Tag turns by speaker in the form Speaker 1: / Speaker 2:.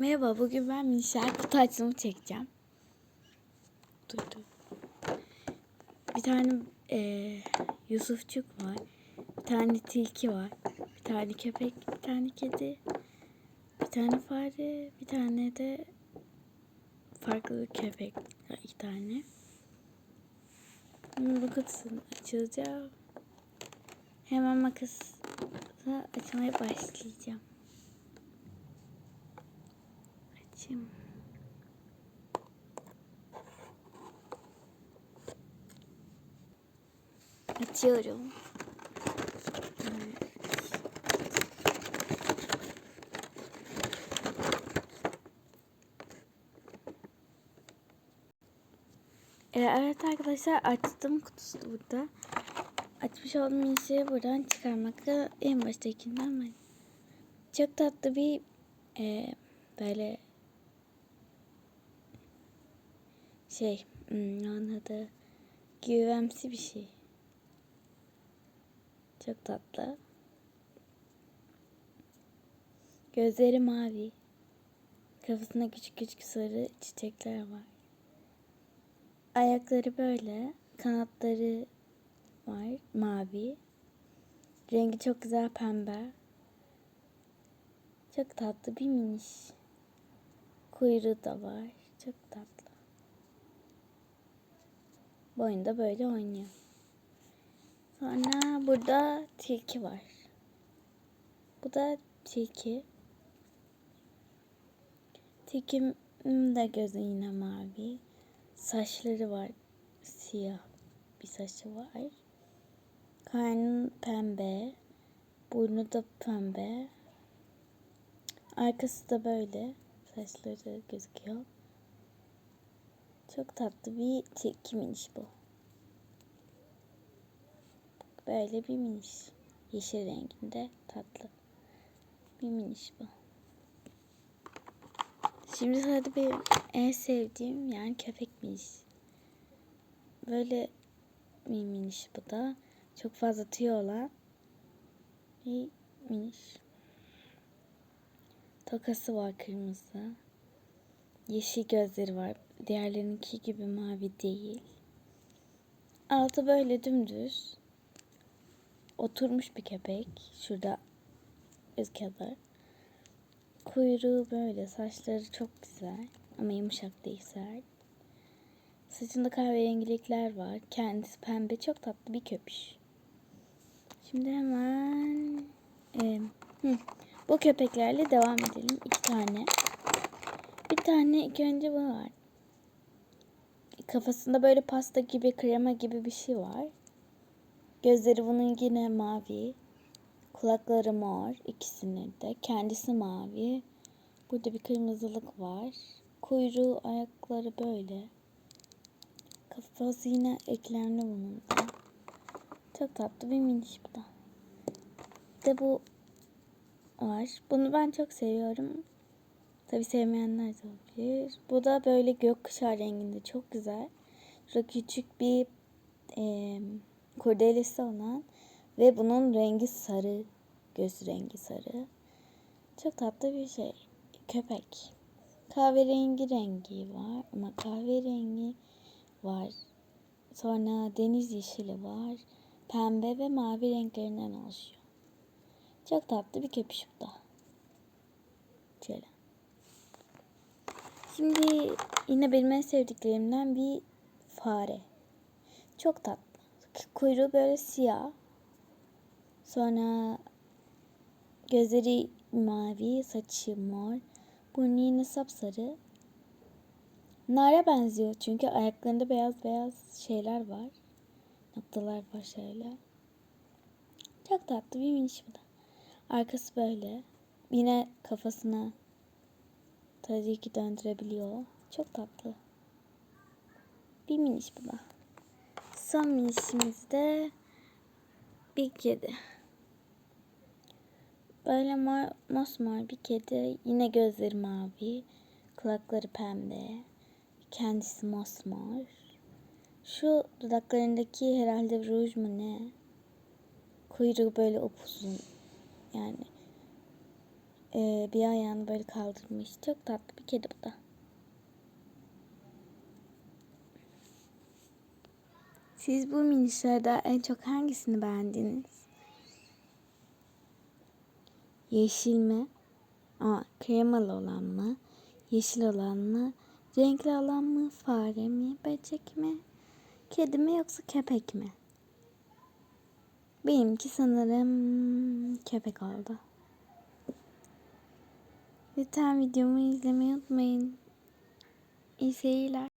Speaker 1: Merhaba, bugün ben Mişel kutu açılımı çekeceğim. Dur. Bir tane eee Yusufçuk var. Bir tane tilki var. Bir tane köpek, bir tane kedi. Bir tane fare, bir tane de farklı köpek. İki tane. Şimdi bu kutusunu açılacağım. Hemen makasla açmaya başlayacağım. Açayım. Açıyorum. Ee, evet arkadaşlar açtım kutusu burada. Açmış olduğum işi buradan çıkarmakla en baştakinden ben. Çok tatlı bir e, böyle şey hmm, ne onun adı güvemsi bir şey. Çok tatlı. Gözleri mavi. Kafasında küçük küçük sarı çiçekler var. Ayakları böyle. Kanatları var. Mavi. Rengi çok güzel pembe. Çok tatlı bir miniş. Kuyruğu da var. Çok tatlı. Boyunda böyle oynuyor. Sonra burada tilki var. Bu da tilki. Tilkimin de gözü yine mavi. Saçları var. Siyah bir saçı var. Karnı pembe. Burnu da pembe. Arkası da böyle. Saçları gözüküyor. Çok tatlı bir tilki miniş bu. Böyle bir miniş. Yeşil renginde tatlı. Bir miniş bu. Şimdi sırada benim en sevdiğim yani köpek miniş. Böyle bir miniş bu da. Çok fazla tüy olan bir miniş. Tokası var kırmızı. Yeşil gözleri var. Diğerlerinki gibi mavi değil. Altı böyle dümdüz. Oturmuş bir köpek. Şurada gözüküyorlar. Kuyruğu böyle. Saçları çok güzel. Ama yumuşak değil sert. Saçında kahverengilikler var. Kendisi pembe. Çok tatlı bir köpüş. Şimdi hemen e, hı, bu köpeklerle devam edelim. İki tane. Tane ilk bu var. Kafasında böyle pasta gibi, krema gibi bir şey var. Gözleri bunun yine mavi. Kulakları mor ikisinin de. Kendisi mavi. Burada bir kırmızılık var. Kuyruğu, ayakları böyle. Kafası yine eklemli bunun da. Çok tatlı bir miniş bu da. Bir de bu var. Bunu ben çok seviyorum. Tabi sevmeyenler de olabilir. Bu da böyle gökkuşağı renginde çok güzel. Şurada küçük bir e, kurdelesi olan ve bunun rengi sarı. Göz rengi sarı. Çok tatlı bir şey. Köpek. Kahverengi rengi var ama kahverengi var. Sonra deniz yeşili var. Pembe ve mavi renklerinden oluşuyor. Çok tatlı bir köpüş bu da. Şöyle. Şimdi yine benim en sevdiklerimden bir fare. Çok tatlı. Kuyruğu böyle siyah. Sonra gözleri mavi, saçı mor. Burnu yine sapsarı. Nara benziyor çünkü ayaklarında beyaz beyaz şeyler var. Noktalar var şöyle. Çok tatlı bir miniş bu da. Arkası böyle. Yine kafasına tabii ki döndürebiliyor. Çok tatlı. Bir miniş bu. Son minişimiz de bir kedi. Böyle mor, mosmor bir kedi. Yine gözleri mavi. Kulakları pembe. Kendisi mosmor. Şu dudaklarındaki herhalde ruj mu ne? Kuyruğu böyle upuzun. Yani Ee, bir ayağını böyle kaldırmış. Çok tatlı bir kedi bu da. Siz bu minişlerden en çok hangisini beğendiniz? Yeşil mi? Aa, kremalı olan mı? Yeşil olan mı? Renkli olan mı? Fare mi? Böcek mi? Kedi mi yoksa köpek mi? Benimki sanırım köpek oldu. Lütfen videomu izlemeyi unutmayın. İyi seyirler.